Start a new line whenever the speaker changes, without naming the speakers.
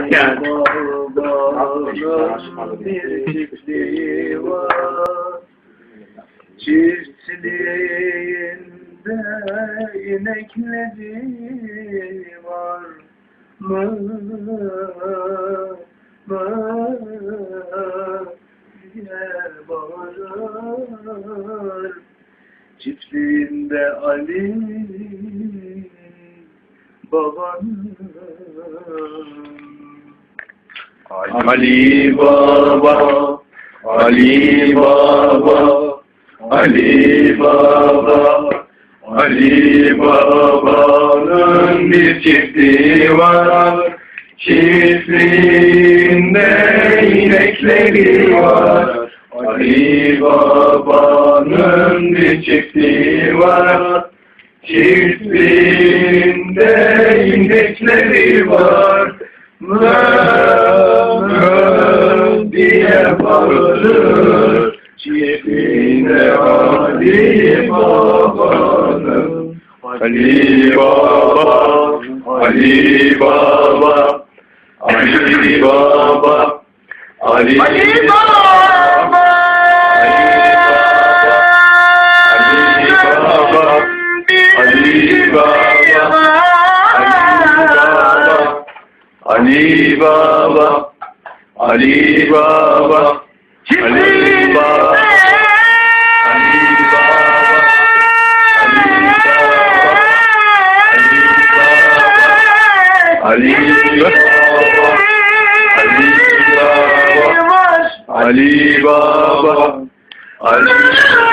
Yani.
Çiftliği var. Çiftliğinde inekleri var. Mı, mı, diye bağırır. Çiftliğinde Ali babanın
Ali Baba, Ali Baba, Ali Baba, Ali Baba'nın bir çiftliği var. Çiftliğinde inekleri var. Ali Baba'nın bir çiftliği var. Çiftliğinde inekleri var. Diye bağırır. Çiftliğinde Ali Baba'nın Ali Baba, Ali Baba, Ali Baba, Ali
Ali
Baba, Ali Baba, Ali Baba, Ali Baba, Ali Baba, Ali Baba, Ali Baba, Ali Baba, Ali Baba, Ali Baba.